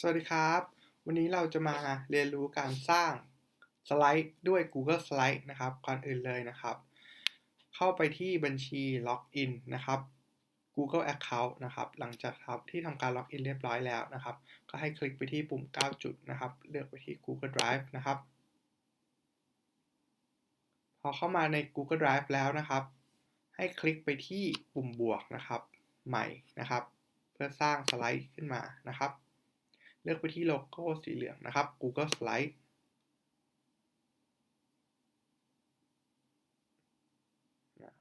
สวัสดีครับ วันนี้เราจะมาเรียนรู้การสร้างสไลด์ด้วย Google Slide นะครับ ก่อนอื่นเลยนะครับ เข้าไปที่บัญชีล็อกอินนะครับ Google Account นะครับ หลังจากครับที่ทำการล็อกอินเรียบร้อยแล้วนะครับ ก็ให้คลิกไปที่ปุ่ม 9 จุดนะครับ เลือกไปที่ Google Drive นะครับ พอเข้ามาใน Google Drive แล้วนะครับ ให้คลิกไปที่ปุ่มบวกนะครับ ใหม่นะครับ เพื่อสร้างสไลด์ขึ้นมานะครับ เลือกไปที่โลโก้สีเหลืองนะครับ Google Slide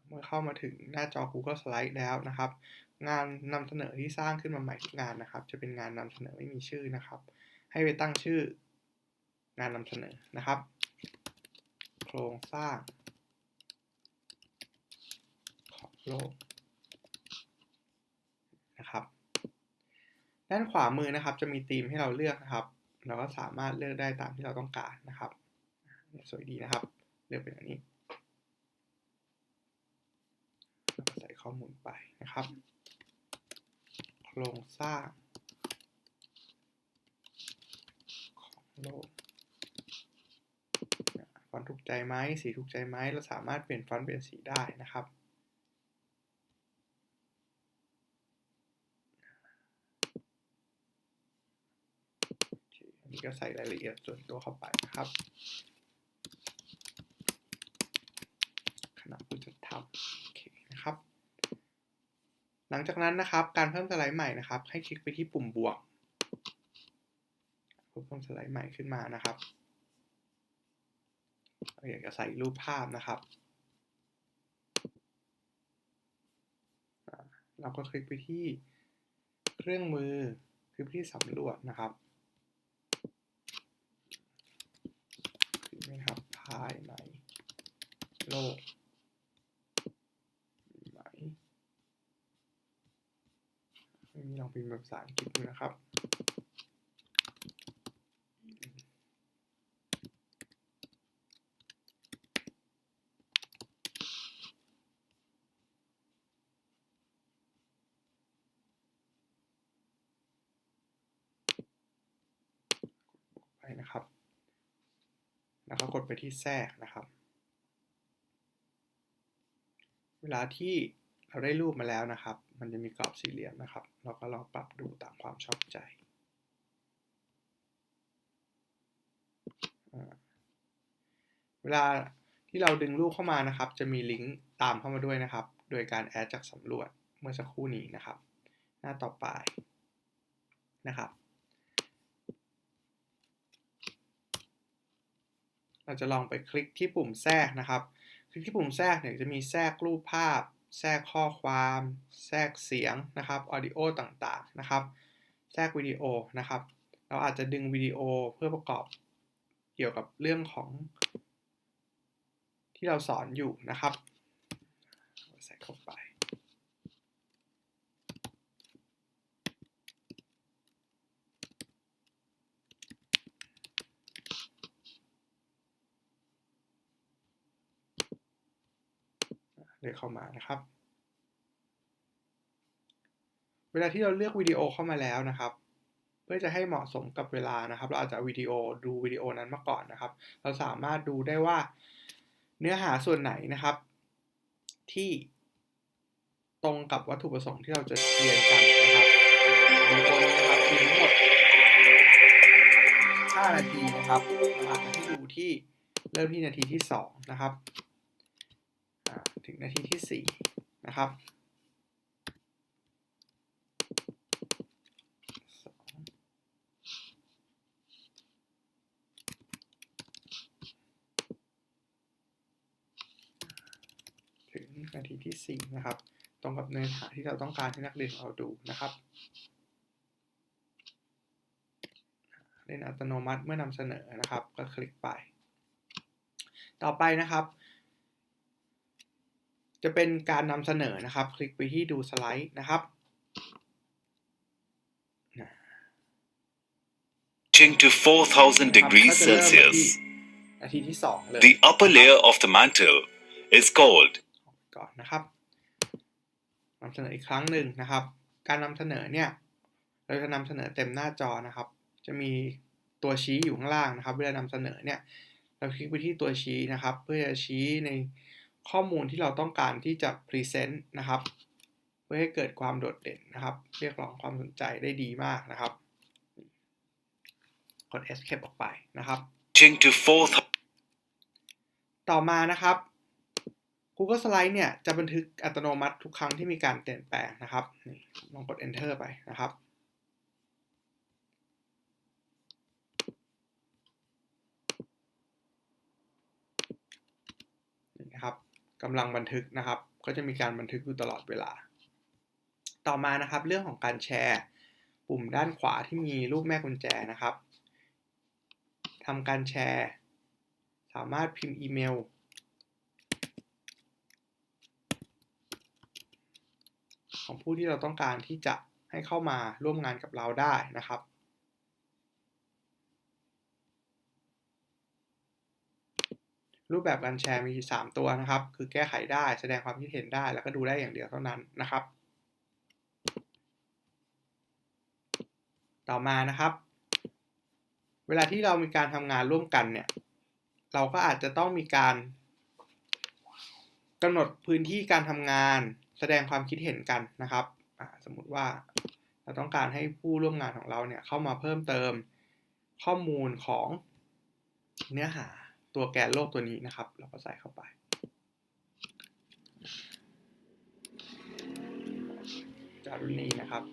เมื่อเข้ามาถึงหน้าจอ Google Slide แล้วนะครับ งานนำเสนอที่สร้างขึ้นมาใหม่ทุกงานนะครับ จะเป็นงานนำเสนอไม่มีชื่อนะครับ ให้ไปตั้งชื่องานนำเสนอนะครับ โครงสร้าง ของโลกนะครับ ด้านขวามือนะครับ จะมีธีมให้เราเลือกนะครับ เราก็สามารถเลือกได้ตามที่เราต้องการนะครับ สวยดีนะครับ เลือกเป็นอย่างนี้ใส่ข้อมูลไปนะครับ โครงสร้างของโลกฟอนต์ถูกใจไหมสีถูกใจไหมเราสามารถเปลี่ยนฟอนต์เปลี่ยนสีได้นะครับ อั นี้ก็ใส่รายละเอียดส่วนตัวเข้าไปนะครับคณะผู้จัดทำโอเคนะครับ หลังจากนั้นนะครับ การเพิ่มสไลด์ใหม่นะครับ ให้คลิกไปที่ปุ่มบวกเพิ่มสไลด์ใหม่ขึ้นมานะครับเราอยากจะใส่รูปภาพนะครับ เราก็คลิกไปที่เครื่องมือคลิกไปที่สำรวจนะครับคลิกนะครับภายในโลกไหนนี่ลองพิมพ์ภาษาอังกฤษดูนะครับไปนะครับ แล้วก็กดไปที่แทรกนะครับ เวลาที่เราได้รูปมาแล้วนะครับ มันจะมีกรอบสี่เหลี่ยมนะครับ เราก็ลองปรับดูตามความชอบใจเวลาที่เราดึงรูปเข้ามานะครับ จะมีลิงก์ตามเข้ามาด้วยนะครับ โดยการแอดจากสำรวจเมื่อสักครู่นี้นะครับ หน้าต่อไปนะครับ เราจะลองไปคลิกที่ปุ่มแทรกนะครับ คลิกที่ปุ่มแทรกเนี่ยจะมีแทรกรูปภาพ แทรกข้อความ แทรกเสียงนะครับออดิโอต่างๆนะครับ แทรกวิดีโอนะครับ เราอาจจะดึงวิดีโอเพื่อประกอบเกี่ยวกับเรื่องของ ที่เราสอนอยู่นะครับใส่เข้าไป เลยเข้ามานะครับ เวลาที่เราเลือกวิดีโอเข้ามาแล้วนะครับ เพื่อจะให้เหมาะสมกับเวลานะครับ เราอาจจะวิดีโอดูวิดีโอนั้นมาก่อนนะครับ เราสามารถดูได้ว่าเนื้อหาส่วนไหนนะครับ ที่ตรงกับวัตถุประสงค์ที่เราจะเรียนกันนะครับวิดีโอนี้นะครับมีทั้งหมด 5 นาทีนะครับเราอาจจะให้ดูที่เริ่มที่นาทีที่ 2 นะครับ งนาทีที่ 4 นะครับถึงนาทีที่ 4 นะครับ ตรงกับเนื้อหาที่เราต้องการให้นักเรียนเราดูนะครับเล่นอัตโนมัติเมื่อนำเสนอนะครับ ก็คลิกไป ต่อไปนะครับ จะเป็นการนำเสนอนะครับ คลิกไปที่ดูสไลด์นะครับ Reaching to 4,000 degrees ก็จะเริ่มมาที่ Celsius. นาทีที่ 2 เลย The upper layer of the mantle is called ก่อนนะครับนำเสนออีกครั้งหนึ่งนะครับ การนำเสนอเนี่ยเราจะนำเสนอเต็มหน้าจอนะครับ จะมีตัวชี้อยู่ข้างล่างนะครับ เวลานำเสนอเนี่ย เราคลิกไปที่ตัวชี้นะครับ เพื่อจะชี้ใน ข้อมูลที่เราต้องการที่จะพรีเซนต์นะครับ เพื่อให้เกิดความโดดเด่นนะครับ เรียกร้องความสนใจได้ดีมากนะครับ กด escape ออกไปนะครับ Ching to 4,000. ต่อมานะครับ Google Slide เนี่ยจะบันทึกอัตโนมัติทุกครั้งที่มีการเปลี่ยนแปลงนะครับนี่ลองกด enter ไปนะครับ นี่นะครับ กำลังบันทึกนะครับ ก็จะมีการบันทึกอยู่ตลอดเวลา ต่อมานะครับเรื่องของการแชร์ ปุ่มด้านขวาที่มีรูปแม่กุญแจนะครับทำการแชร์ สามารถพิมพ์อีเมล ของผู้ที่เราต้องการที่จะให้เข้ามาร่วมงานกับเราได้นะครับ รูป แบบการแชร์มี 3 ตัวนะครับ คือแก้ไขได้แสดงความคิดเห็นได้ แล้วก็ดูได้อย่างเดียวเท่านั้นนะครับ ต่อมานะครับ เวลาที่เรามีการทำงานร่วมกันเนี่ย เราก็อาจจะต้องมีการกำหนดพื้นที่การทำงาน แสดงความคิดเห็นกันนะครับสมมุติว่าเราต้องการให้ผู้ร่วมงานของเราเนี่ยเข้ามาเพิ่มเติมข้อมูลของเนื้อหา ตัวแกนโลกตัวนี้นะครับ เราก็ใส่เข้าไป จารุณีนะครับ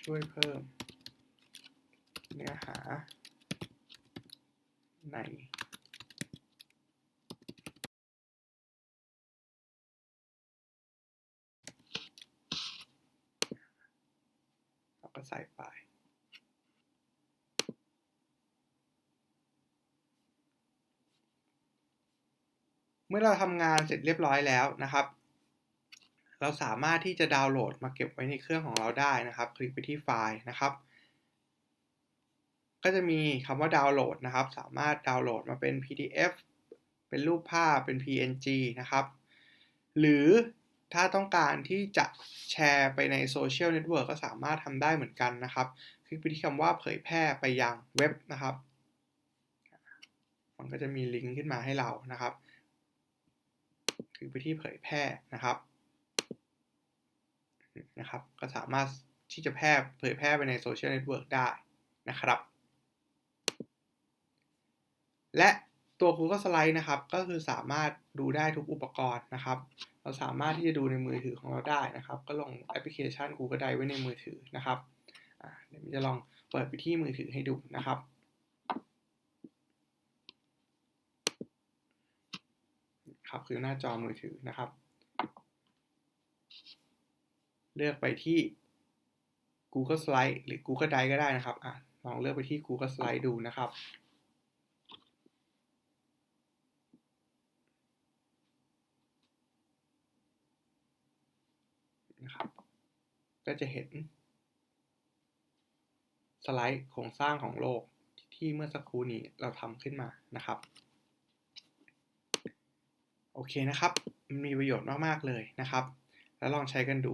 ช่วยเพิ่ม เนื้อหาใน เรา ก็ใส่ไป เมื่อเราทำงานเสร็จเรียบร้อยแล้วนะครับ เราสามารถที่จะดาวน์โหลดมาเก็บไว้ในเครื่องของเราได้นะครับ คลิกไปที่ไฟล์นะครับ ก็จะมีคำว่าดาวน์โหลดนะครับ สามารถดาวน์โหลดมาเป็น PDF เป็นรูปภาพเป็น PNG นะครับ หรือ ถ้าต้องการที่จะแชร์ไปในโซเชียลเน็ตเวิร์กก็สามารถทำได้เหมือนกันนะครับคลิกไปที่คำว่าเผยแพร่ไปยังเว็บนะครับ มันก็จะมีลิงก์ขึ้นมาให้เรานะครับคลิกไปที่เผยแพร่นะครับนะครับ ก็สามารถที่จะแพร่เผยแพร่ไปในโซเชียลเน็ตเวิร์กได้นะครับ และ ตัว Google Slide นะครับ ก็คือสามารถดูได้ทุกอุปกรณ์นะครับ เราสามารถที่จะดูในมือถือของเราได้นะครับ ก็ลงแอปพลิเคชัน Google Drive ไว้ในมือถือนะครับเดี๋ยวจะลองเปิดไปที่มือถือให้ดูนะครับครับคือหน้าจอมือถือนะครับ เลือกไปที่ Google Slide หรือ Google Drive ก็ได้นะครับอลองเลือกไปที่ Google Slide ดูนะครับ นะครับ ก็จะเห็น สไลด์โครงสร้างของโลกที่เมื่อสักครู่นี้เราทำขึ้นมานะครับโอเคนะครับมันมีประโยชน์มาก ๆ เลยนะครับ แล้วลองใช้กันดู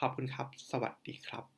ขอบคุณครับ สวัสดีครับ